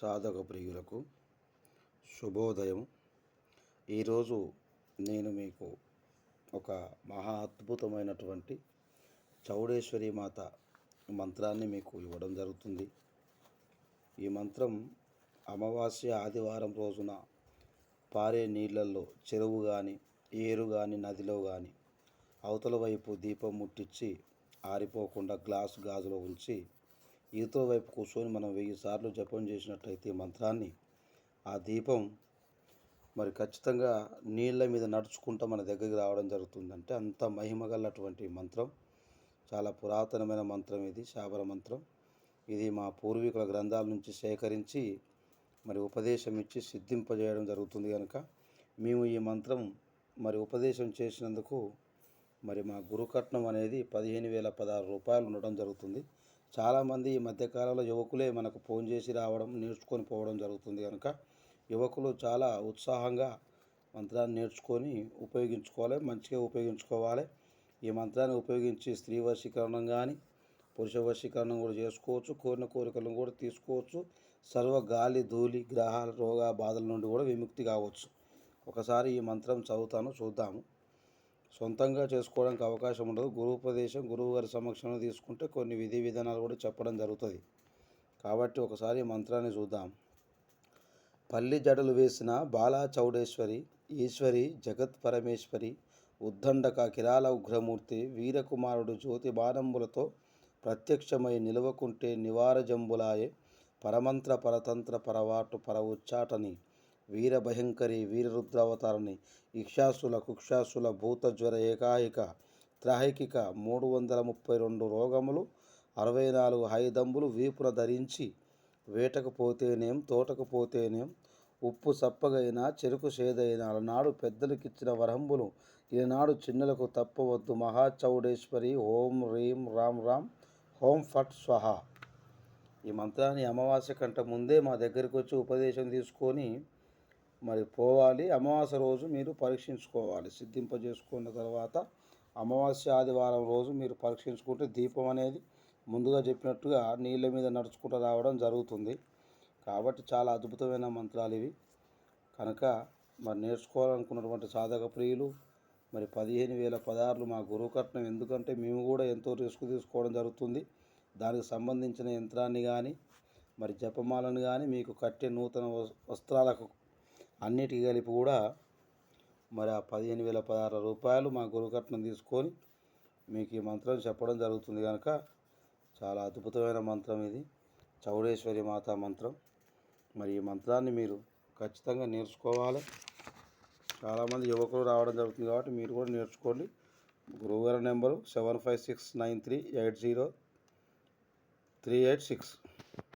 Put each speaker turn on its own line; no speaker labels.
సాధక ప్రియులకు శుభోదయం. ఈరోజు నేను మీకు ఒక మహా అద్భుతమైనటువంటి చౌడేశ్వరి మాత మంత్రాన్ని మీకు ఇవ్వడం జరుగుతుంది. ఈ మంత్రం అమావాస్య ఆదివారం రోజున పారే నీళ్ళల్లో చెరువు కానీ ఏరు కానీ నదిలో కానీ అవతల వైపు దీపం ముట్టించి ఆరిపోకుండా గ్లాసు గాజులో ఉంచి ఈతో వైపు కూర్చొని మనం వెయ్యి సార్లు జపం చేసినట్లయితే మంత్రాన్ని ఆ దీపం మరి ఖచ్చితంగా నీళ్ళ మీద నడుచుకుంటూ మన దగ్గరికి రావడం జరుగుతుంది అంటే అంత మహిమగలటువంటి మంత్రం. చాలా పురాతనమైన మంత్రం ఇది శాబర మంత్రం. ఇది మా పూర్వీకుల గ్రంథాల నుంచి సేకరించి మరి ఉపదేశం ఇచ్చి సిద్ధింపజేయడం జరుగుతుంది కనుక మేము ఈ మంత్రం మరి ఉపదేశం చేసినందుకు మరి మా గురుకట్నం అనేది పదిహేను వేల పదహారు రూపాయలు ఉండడం జరుగుతుంది. చాలామంది ఈ మధ్యకాలంలో యువకులే మనకు ఫోన్ చేసి రావడం నేర్చుకొని పోవడం జరుగుతుంది కనుక యువకులు చాలా ఉత్సాహంగా మంత్రాన్ని నేర్చుకొని ఉపయోగించుకోవాలి మంచిగా ఉపయోగించుకోవాలి. ఈ మంత్రాన్ని ఉపయోగించి స్త్రీ వశీకరణం కానీ పురుష వశీకరణం కూడా చేసుకోవచ్చు కోరిన కోరికలను కూడా తీసుకోవచ్చు. సర్వ గాలి ధూళి గ్రహాల రోగ బాధల నుండి కూడా విముక్తి కావచ్చు. ఒకసారి ఈ మంత్రం చదువుతాను చూద్దాము. సొంతంగా చేసుకోవడానికి అవకాశం ఉండదు. గురువుపదేశం గురువుగారి సమక్షంలో తీసుకుంటే కొన్ని విధి విధానాలు కూడా చెప్పడం జరుగుతుంది. కాబట్టి ఒకసారి మంత్రాన్ని చూద్దాం. పల్లి జడలు వేసిన బాలా చౌడేశ్వరి ఈశ్వరి జగత్ పరమేశ్వరి ఉద్దండక కిరాల ఉగ్రమూర్తి వీరకుమారుడు జ్యోతి బాణంబులతో ప్రత్యక్షమై నిలవకుంటే నివారజంబులాయే పరమంత్ర పరతంత్ర పరవాటు పర ఉచ్చాటని వీరభయంకరి వీరరుద్రావతారని ఇక్షాసుల కుక్షాసుల భూతజ్వర ఏకాయిక త్రాహికిక మూడు వందల ముప్పై రెండు రోగములు అరవై నాలుగు హైదంబులు వీపున ధరించి వేటకు పోతేనేం తోటకు పోతేనేం ఉప్పు సప్పగైన చెరుకు సేదైన అలనాడు పెద్దలకిచ్చిన వరంబులు ఈనాడు చిన్నలకు తప్పవద్దు మహాచౌడేశ్వరి ఓం రీం రామ్ రామ్ హోం ఫట్ స్వహ. ఈ మంత్రాన్ని అమావాస్య కంట ముందే మా దగ్గరికి వచ్చి ఉపదేశం తీసుకొని మరి పోవాలి. అమావాస్య రోజు మీరు పరీక్షించుకోవాలి. సిద్ధింపజేసుకున్న తర్వాత అమావాస్య ఆదివారం రోజు మీరు పరీక్షించుకుంటే దీపం అనేది ముందుగా చెప్పినట్టుగా నీళ్ళ మీద నడుచుకుంటూ రావడం జరుగుతుంది. కాబట్టి చాలా అద్భుతమైన మంత్రాలు ఇవి. కనుక మరి నేర్చుకోవాలనుకున్నటువంటి సాధక ప్రియులు మరి పదిహేను వేల పదహారులు మా గురువు కట్నం ఎందుకంటే మేము కూడా ఎంతో రిస్క్ తీసుకోవడం జరుగుతుంది. దానికి సంబంధించిన యంత్రాన్ని కానీ మరి జపమాలను కానీ మీకు కట్టే నూతన వస్త్రాలకు అన్నిటికీ కలిపి కూడా మరి ఆ పదిహేను వేల పదహారు రూపాయలు మా గురుకట్నం తీసుకొని మీకు ఈ మంత్రం చెప్పడం జరుగుతుంది కనుక చాలా అద్భుతమైన మంత్రం ఇది. చౌడేశ్వరి మాత మంత్రం. మరి ఈ మంత్రాన్ని మీరు ఖచ్చితంగా నేర్చుకోవాలి. చాలామంది యువకులు రావడం జరుగుతుంది కాబట్టి మీరు కూడా నేర్చుకోండి. గురువుగారి number seven five six nine three eight zero three eight six.